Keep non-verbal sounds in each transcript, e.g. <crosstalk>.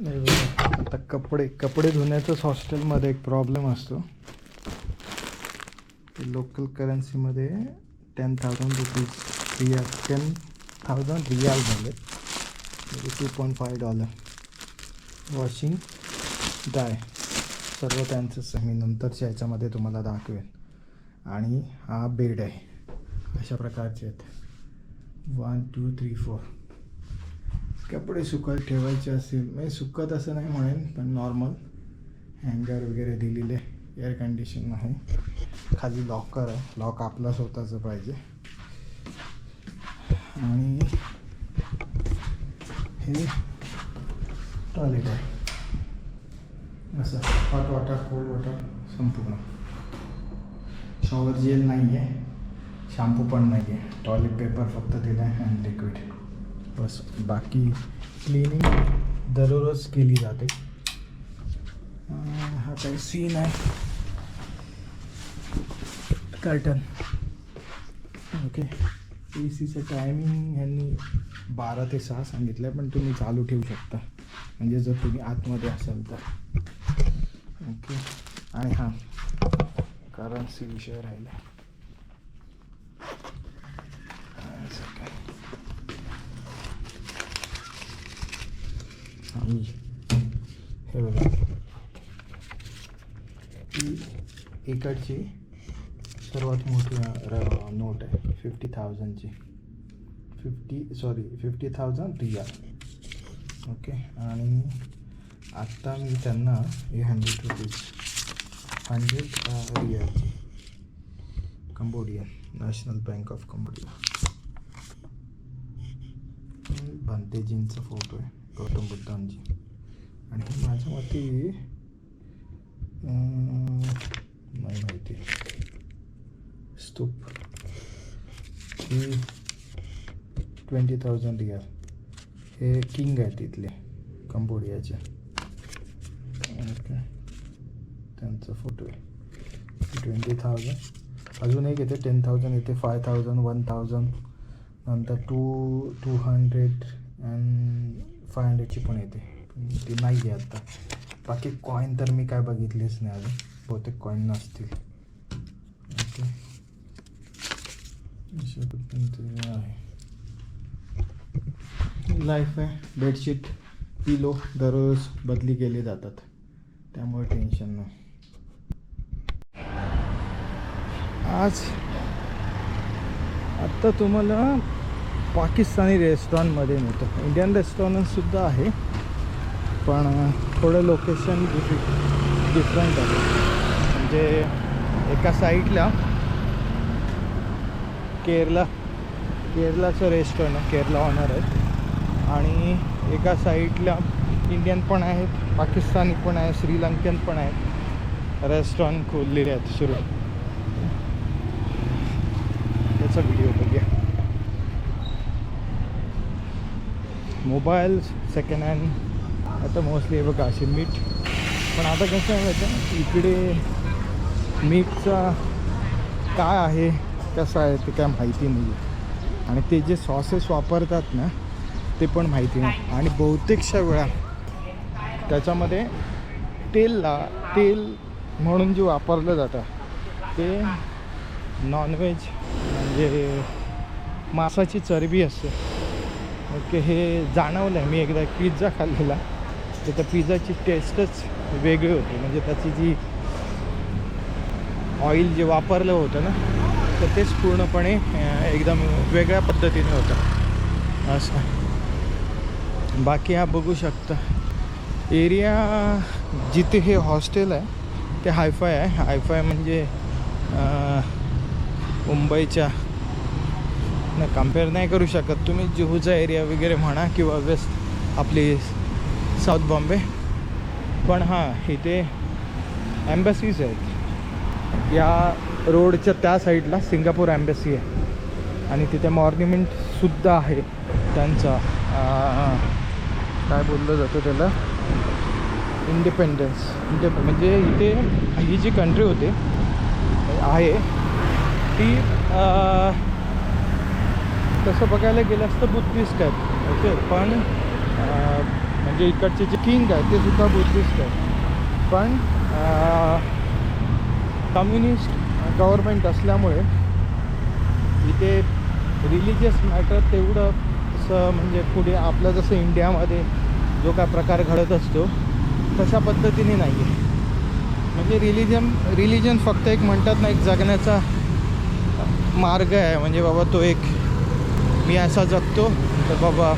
नाही आता कपडे कपडे धुण्याचाच हॉस्टेलमध्ये एक प्रॉब्लेम असतो. Local करन्सीमध्ये ten thousand rupees riel ten thousand riel झाले. Two point five dollar washing dry सर्व त्यांचंच मी नंतरच्या ह्याच्यामध्ये तुम्हाला दाखवेन. आणि हा बेड आहे. अशा प्रकारचे आहेत. वन टू थ्री फोर कपडे सुकत ठेवायचे असतील. म्हणजे सुकत असं नाही म्हणेन पण नॉर्मल हँगर वगैरे दिलेले एअर कंडिशन आहे. खाली लॉकर आहे. लॉक आपला स्वतःचं पाहिजे. आणि हे टॉयलेट आहे. असं. हॉट वॉटर कोल्ड वॉटर संपूर्ण. शॉवर जेल नाही आहे शॅम्पू पण नाही आहे टॉयलेट पेपर फक्त दिला आहे अँड लिक्विड बस बाकी क्लिनिंग दररोज केली जाते. हा काही सीन आहे. कर्टन ओके ए सीचं टायमिंग ह्यांनी बारा ते सहा सांगितलं आहे पण तुम्ही चालू ठेवू शकता. म्हणजे जर तुम्ही आतमध्ये असाल तर. ओके आणि हां करन्सी विषय राहिला असं काय. आणि हे बघा. ही इकडची सर्वात मोठी र- नोट आहे. Fifty थाउजंडची fifty sorry fifty thousand riel okay आणि आत्ता मी त्यांना हे hundred rupees hundred रियाची Cambodian national bank of Cambodia भंतेजींचा photo आहे. गौतम बुद्धांची आणि हे माझ्या मते नाही माहिती. स्तूप. ही ट्वेंटी थाउजंड रियाल. हे किंग आहे तिथले कंबोडियाचे. ओके. त्यांचा फोटो आहे. ट्वेंटी थाउजंड अजून एक येते टेन थाउजंड येते फाय थाउजंड वन थाउजंड नंतर two two hundred and five हंड्रेडची पण येते. ती नाही आहे आत्ता बाकी कॉईन तर मी काय बघितलेच नाही अजून. बहुतेक कॉईन नसतील. ओके. अशा पद्धतीने आहे. लाईफ आहे बेडशीट पिलो दररोज बदली केले जातात. त्यामुळे टेन्शन नाही. आज आत्ता तुम्हाला पाकिस्तानी रेस्टॉरंटमध्ये मिळतो इंडियन रेस्टॉरंटसुद्धा आहे पण थोडं लोकेशन डिफि डिफरंट आहे. म्हणजे एका साईडला केरला केरलाचं रेस्टॉरंट आहे केरला ऑनर आहे आणि एका साईडला इंडियन पण आहेत पाकिस्तानी पण आहे श्रीलंकन पण आहेत. रेस्टॉरंट खोललेले आहेत सुरू त्याचा व्हिडिओ बघूया मोबाईल सेकंड हँड आता मोस्टली बघा असे मीठ पण आता कसं आहे माहिती आहे? इकडे मीठचा काय आहे कसं आहे ते काय माहिती नाही आहे आणि ते जे सॉसेस वापरतात ना ते पण माहिती नाही. आणि बहुतेकशा वेळा त्याच्यामध्ये तेल ला तेल म्हणून जे वापरलं जातं ते नॉनव्हेज म्हणजे मासाची चरबी असते. ओके हे जाणवलं आहे मी एकदा पिझ्झा खाल्लेला. तर त्या पिझ्झाची टेस्टच वेगळी होती. म्हणजे त्याची जी ऑइल जे वापरलं होतं ना तर तेच पूर्णपणे एकदम वेगळ्या पद्धतीने होतं. असं. बाकी हा बघू शकता. एरिया जिथे हे हॉस्टेल आहे ते हायफाय आहे. हायफाय म्हणजे मुंबईच्या नाही कंपेअर नाही करू शकत. तुम्ही जुहूचा एरिया वगैरे म्हणा किंवा वेस्ट आपली साऊथ बॉम्बे पण हां इथे ॲम्बसीज आहेत. या रोडच्या त्या साईडला सिंगापूर ॲम्बेसी आहे. आणि तिथे मॉर्निमेंटसुद्धा आहे. त्यांचा काय बोललं जातं त्याला? इंडिपेंडन्स म्हणजे, इंडिप म्हणजे इथे ही जी कंट्री होती आहे ती तसं बघायला गेलं असतं बुद्धिस्ट आहेत. ओके? पण म्हणजे इकडचे जे किंग आहे ते सुद्धा बुद्धिस्ट आहेत. पण कम्युनिस्ट गव्हर्मेंट असल्यामुळे इथे रिलिजियस मॅटर तेवढं असं म्हणजे पुढे आपलं जसं इंडियामध्ये जो काय प्रकार घडत असतो तशा पद्धतीने नाही आहे म्हणजे रिलिजन रिलिजन फक्त एक म्हणतात ना एक जगण्याचा मार्ग आहे. म्हणजे बाबा तो एक मी असा जगतो तर बाबा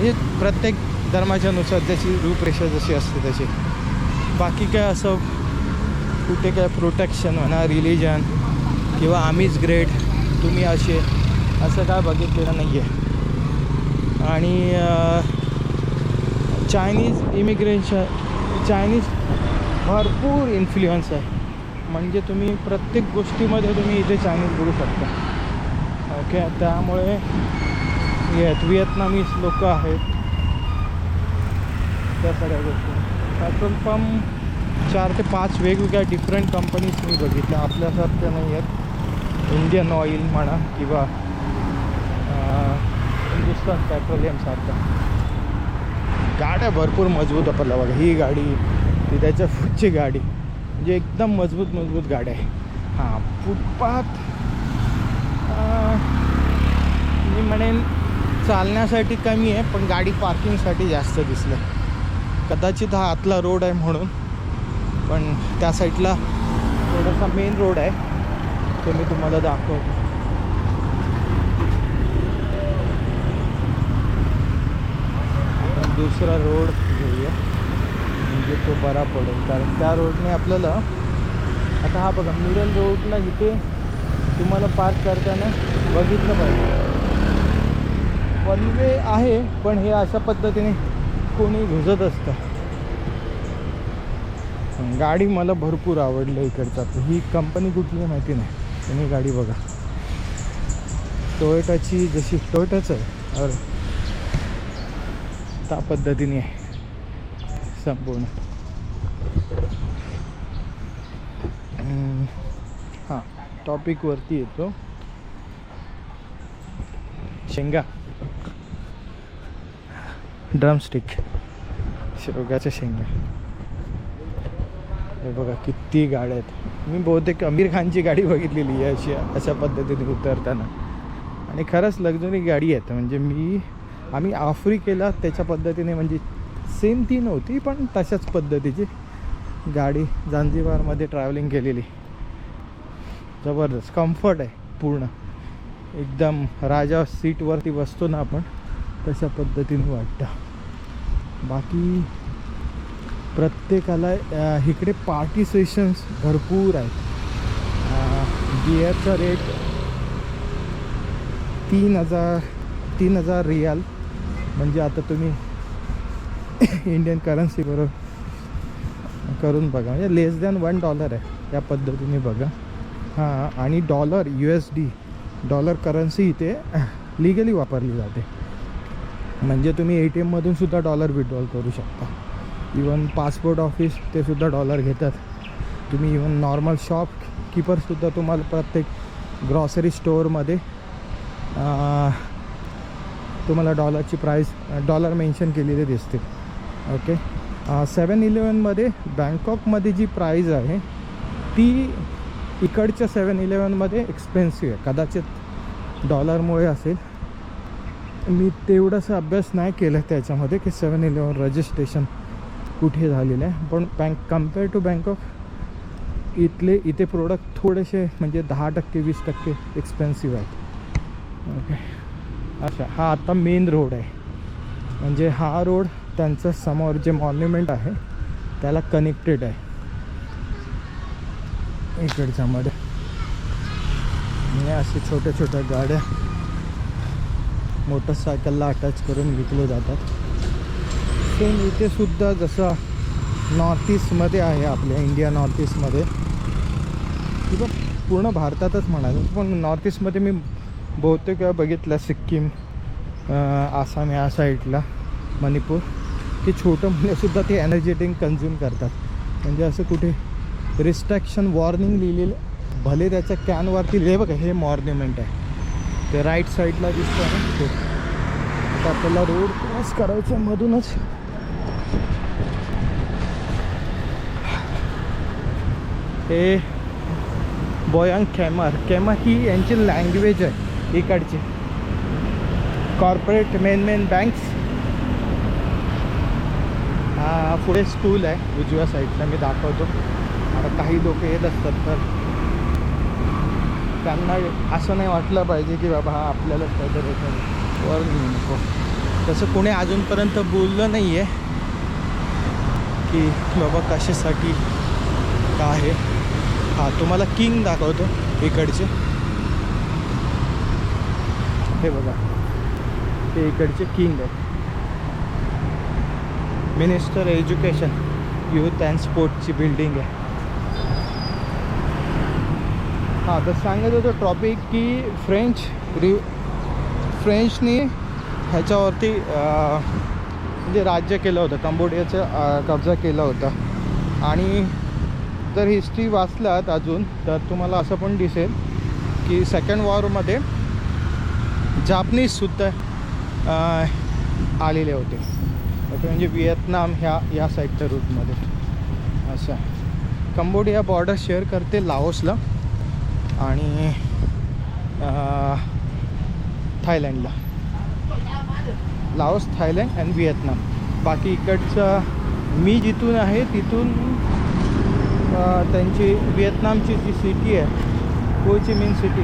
हे प्रत्येक धर्माच्या नुसार त्याची रूपरेषा जशी असते तशी. बाकी काय असं कुठे काय प्रोटेक्शन म्हणा रिलिजन किंवा आम्हीच ग्रेट तुम्ही असे असं काय बघितलेलं नाही आहे आणि चायनीज इमिग्रेशन चायनीज भरपूर इन्फ्लुअन्स आहे. म्हणजे तुम्ही प्रत्येक गोष्टीमध्ये तुम्ही इथे चायनीज बोलू शकता. ओके त्यामुळे आहेत. व्हिएतनामीज लोक आहेत. त्या सगळ्या गोष्टी. पेट्रोल पंप चार ते पाच वेगवेगळ्या डिफरंट कंपनीज मी बघितल्या. आपल्यासारख्या नाही आहेत. इंडियन ऑइल म्हणा किंवा हिंदुस्तान पेट्रोलियमसारखा गाड्या भरपूर मजबूत आपल्याला बघा. ही गाडी ती त्याच्या पुढची गाडी. म्हणजे एकदम मजबूत मजबूत गाड्या आहे. हां फुटपाथ मी म्हणेन चालण्यासाठी कमी आहे पण गाडी पार्किंगसाठी जास्त दिसलं कदाचित हा आतला रोड आहे म्हणून पण त्या साईडला थोडासा मेन रोड आहे. तो मी तुम्हाला दाखवतो. दुसरा रोड घेऊया. म्हणजे तो बरा पडेल कारण त्या रोडने आपल्याला आता हा बघा मिडल रोडला इथे तुम्हाला पार्क करताना बघितलं पाहिजे. वन वे आहे पण हे अशा पद्धतीने कोणी घुसत असतं. गाडी मला भरपूर आवडलं इकडचं. ही कंपनी कुठली आहे माहिती नाही. तुम्ही गाडी बघा. टोयोटाची जशी टोयोटाच आहे और त्या पद्धतीने आहे. संपूर्ण. हां टॉपिकवरती येतो. शेंगा. ड्रमस्टिक. शेवगाच्या शेंगा. हे बघा किती गाड्या आहेत. मी बहुतेक आमिर खानची गाडी बघितलेली आहे अशी अशा पद्धतीने उतरताना. आणि खरंच लक्झरी गाडी आहेत. म्हणजे मी आम्ही आफ्रिकेला त्याच्या पद्धतीने म्हणजे सेम ती नव्हती पण तशाच पद्धतीची गाडी जांजिबारमध्ये ट्रॅव्हलिंग केलेली. जबरदस्त. कम्फर्ट आहे पूर्ण. एकदम राजा सीटवरती बसतो ना आपण तशा पद्धतीने वाटतं. बाकी प्रत्येकाला इकडे पार्टी सेशन्स भरपूर आहेत. बियरचा रेट तीन हजार तीन हजार रियाल. म्हणजे आता तुम्ही इंडियन करन्सी बरोबर करून बघा. म्हणजे लेस दॅन वन डॉलर आहे त्या पद्धतीने बघा. हां आणि dollar U S D dollar currency इथे लिगली वापरली जाते. म्हणजे तुम्ही ए टी एममधून सुद्धा डॉलर विड्रॉल करू शकता. इवन पासपोर्ट ऑफिस ते सुद्धा डॉलर घेतात. तुम्ही इवन नॉर्मल शॉप कीपरसुद्धा तुम्हाला प्रत्येक ग्रॉसरी स्टोअरमध्ये तुम्हाला डॉलरची प्राईस डॉलर मेन्शन केलेली दिसते. ओके सेवन इलेवनमध्ये बँकॉकमध्ये जी प्राईज आहे ती इकडच्या सेवन इलेवनमध्ये एक्सपेन्सिव्ह आहे. कदाचित डॉलरमुळे असेल. मी तेवढासा अभ्यास नाही केला त्याच्यामध्ये की सेवन इलेवन रजिस्ट्रेशन कुठे झालेलं आहे. पण बँक कंपेअर टू बँकॉक इथले इथे प्रोडक्ट थोडेसे म्हणजे दहा टक्के वीस टक्के एक्सपेन्सिव्ह आहेत. ओके अच्छा हा आता मेन रोड आहे. म्हणजे हा रोड त्यांचं समोर जे मॉन्युमेंट आहे त्याला कनेक्टेड आहे. इकडच्यामध्ये आणि असे छोट्या छोट्या गाड्या मोटरसायकलला अटॅच करून विकले जातात. सेम इथे सुद्धा जसं नॉर्थ ईस्टमध्ये आहे आपल्या इंडिया नॉर्थ ईस्टमध्ये किंवा पूर्ण भारतातच म्हणायचं पण नॉर्थ ईस्टमध्ये मी बहुतेक वेळा बघितलं सिक्कीम आसाम या साईडला मणिपूर. की छोटं मुलंसुद्धा ते एनर्जेटिक कन्झ्युम करतात. म्हणजे असं कुठे रिस्ट्रॅक्शन वॉर्निंग लिहिलेलं भले त्याच्या कॅनवरती लिहिले बघा हे मॉर्न्युमेंट आहे. ते राईट साईडला दिसतो आहे. हो. तर आपल्याला रोड क्रॉस करायचं मधूनच. हे बॉयंग कॅमर कॅमर ही यांची लँग्वेज आहे. इकडची. कॉर्पोरेट मेन मेन बँक्स पुढे स्कूल आहे. उजव्या साईडला मी दाखवतो. आता काही लोक येत असतात तर त्यांना असं नाही वाटलं पाहिजे की बाबा हा आपल्यालाच काहीतरी येतं वर घेऊ नको. तसं कोणी अजूनपर्यंत बोललं नाही आहे की बाबा कशासाठी का आहे. हां तुम्हाला किंग दाखवतो इकडचे. हे बघा हे इकडचे किंग आहे मिनिस्टर एज्युकेशन युथ अँड स्पोर्टची बिल्डिंग आहे. हां तर सांगत होतो टॉपिक की फ्रेंच रि फ्रेंचनी ह्याच्यावरती म्हणजे राज्य केलं होतं कंबोडियाचं कब्जा केला होता. आणि जर हिस्ट्री वाचलात अजून तर तुम्हाला असं पण दिसेल की सेकंड वॉरमध्ये जापनीजसुद्धा आलेले होते. ओके म्हणजे व्हिएतनाम ह्या या साईडच्या रूटमध्ये असं कंबोडिया बॉर्डर शेअर करते लाओसला. आणि थायलंडला. Laos Thailand and Vietnam. बाकी इकडचं मी जिथून आहे तिथून त्यांची व्हिएतनामची जी सिटी आहे हो कोची मेन सिटी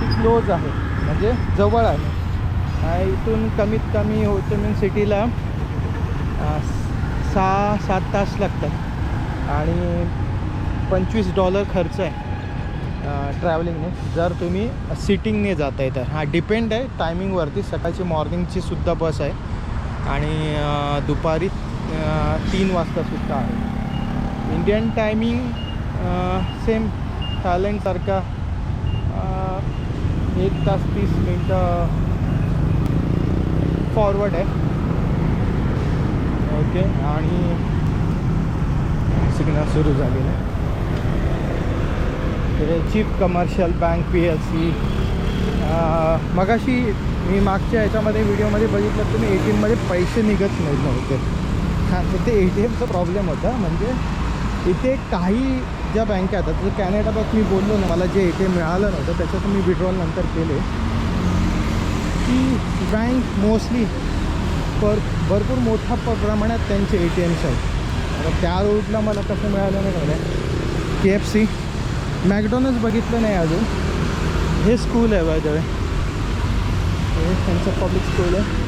ती क्लोज आहे. म्हणजे जवळ आहे. आणि इथून कमीत कमी हो मेन सिटीला सहा सात तास लागतात. आणि पंचवीस डॉलर खर्च आहे. ट्रॅव्हलिंगने जर तुम्ही सिटिंगने जाताय तर. हा डिपेंड आहे टायमिंगवरती सकाळची मॉर्निंगची सुद्धा बस आहे. आणि दुपारी तीन वाजतासुद्धा आहे. इंडियन टायमिंग सेम थायलंडसारखा एक तास तीस मिनटं फॉरवर्ड आहे. ओके आणि सिग्नल सुरू झालेलं आहे. हे chief commercial bank P L C मगाशी मी मागच्या ह्याच्यामध्ये व्हिडिओमध्ये बघितलं तुम्ही ए टी एममध्ये पैसे निघत नाही नव्हते. हां तर ते ए टी एमचा प्रॉब्लेम होता. म्हणजे इथे काही ज्या बँका आहेत जसं कॅनडा मी बोललो ना मला जे ए टी एम मिळालं नव्हतं त्याच्यातून मी विड्रॉल नंतर केले. की बँक मोस्टली पर भरपूर मोठ्या प्रमाणात त्यांचे ए टी एम्स आहेत. आता त्या रोडला मला कसं मिळालं नाही कळलं के एफ सी मॅकडॉनल्ड्स बघितलं नाही अजून. हे स्कूल आहे बाय द हे त्यांचं पब्लिक स्कूल आहे.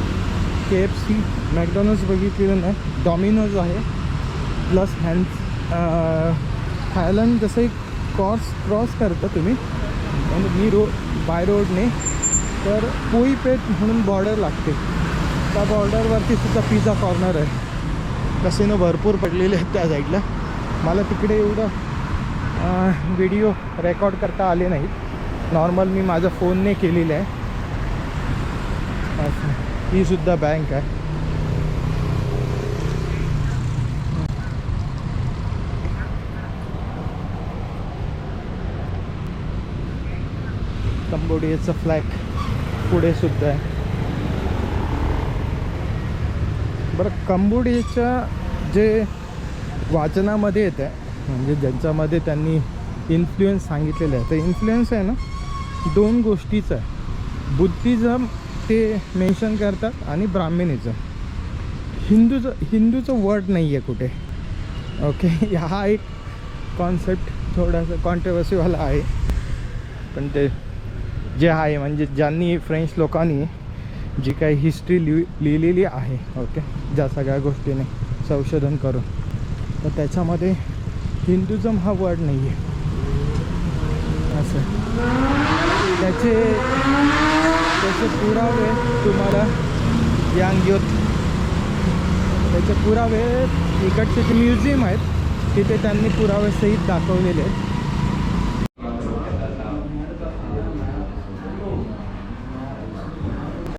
के एफ सी मॅकडॉनल्ड्स बघितलेलं नाही. डॉमिनोज आहे. प्लस हॅन्ड थायलंड जसं क्रॉस क्रॉस करता तुम्ही. म्हणजे मी रो बाय रोडने तर पोईपेट म्हणून बॉर्डर लागते. त्या बॉर्डरवरती सुद्धा पिझ्झा कॉर्नर आहे. कसिनो भरपूर पडलेले आहेत त्या साईडला मला तिकडे एवढं व्हिडिओ रेकॉर्ड करता आले नाहीत. नॉर्मल मी माझ्या फोनने केलेलं आहे. ही सुद्धा बँक आहे. कंबोडियाचं फ्लॅग पुढे सुद्धा आहे. बरं कंबोडियाच्या जे वाचनामध्ये येतं आहे म्हणजे ज्यांच्यामध्ये त्यांनी इन्फ्लुएन्स सांगितलेलं आहे. तर इन्फ्लुएन्स आहे ना दोन गोष्टीचं आहे. बुद्धिझम ते मेन्शन करतात आणि ब्राह्मिणीचं हिंदूचं हिंदूचं वर्ड नाही आहे कुठे. ओके <laughs> हा एक कॉन्सेप्ट थोडासा कॉन्ट्रवर्सीवाला आहे. पण ते जे आहे म्हणजे ज्यांनी फ्रेंच लोकांनी जी काही हिस्ट्री लिहि लिहिलेली आहे ओके ज्या सगळ्या गोष्टीने संशोधन करून. तर त्याच्यामध्ये हिंदुझम हा वर्ड नाही आहे असं. त्याचे त्याचे पुरावे तुम्हाला यांग युथ त्याचे पुरावे इकडचे जे म्युझियम आहेत तिथे त्यांनी पुरावे सहित दाखवलेले आहेत.